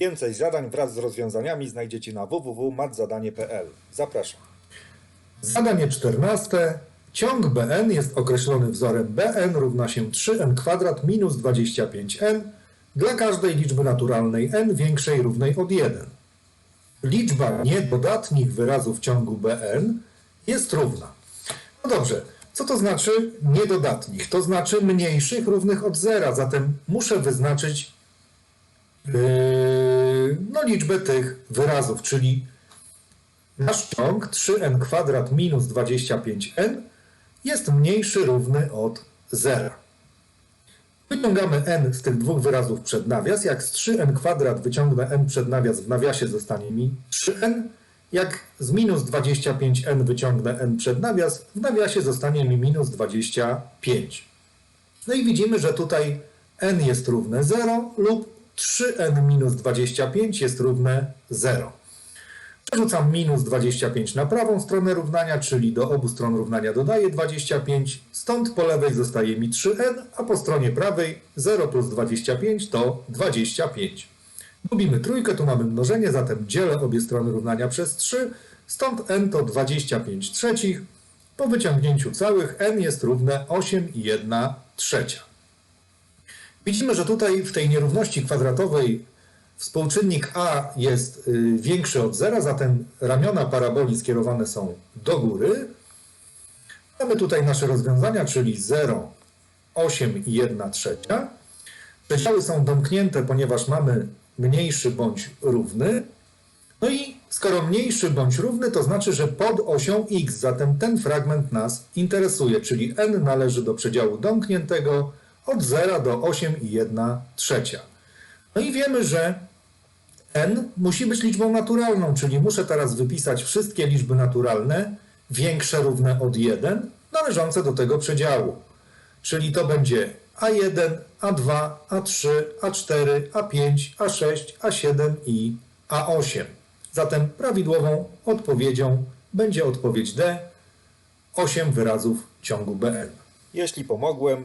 Więcej zadań wraz z rozwiązaniami znajdziecie na www.matzadanie.pl. Zapraszam. Zadanie 14. Ciąg Bn jest określony wzorem Bn równa się 3n kwadrat minus 25n dla każdej liczby naturalnej n większej równej od 1. Liczba niedodatnich wyrazów ciągu Bn jest równa. No dobrze, co to znaczy niedodatnich? To znaczy mniejszych równych od zera, zatem muszę wyznaczyć no, liczbę tych wyrazów, czyli Nasz ciąg 3n kwadrat minus 25n jest mniejszy równy od 0. Wyciągamy n z tych dwóch wyrazów przed nawias. Jak z 3n kwadrat wyciągnę n przed nawias, w nawiasie zostanie mi 3n. Jak z minus 25n wyciągnę n przed nawias, w nawiasie zostanie mi minus 25. No i widzimy, że tutaj n jest równe 0 lub 3n minus 25 jest równe 0. Przerzucam minus 25 na prawą stronę równania, czyli do obu stron równania dodaję 25. Stąd po lewej zostaje mi 3n, a po stronie prawej 0 plus 25 to 25. Gubimy trójkę, tu mamy mnożenie, zatem dzielę obie strony równania przez 3. Stąd n to 25 trzecich. Po wyciągnięciu całych n jest równe 8,1 trzecia. Widzimy, że tutaj w tej nierówności kwadratowej współczynnik a jest y, większy od zera, zatem ramiona paraboli skierowane są do góry. Mamy tutaj nasze rozwiązania, czyli 0, 8 i 1 trzecia. Przedziały są domknięte, ponieważ mamy mniejszy bądź równy. No i skoro mniejszy bądź równy, to znaczy, że pod osią x, zatem ten fragment nas interesuje, czyli n należy do przedziału domkniętego od 0 do 8 i 1 trzecia. No i wiemy, że n musi być liczbą naturalną, czyli muszę teraz wypisać wszystkie liczby naturalne większe równe od 1 należące do tego przedziału. Czyli to będzie a1, a2, a3, a4, a5, a6, a7 i a8. Zatem prawidłową odpowiedzią będzie odpowiedź D, 8 wyrazów ciągu Bn. Jeśli pomogłem,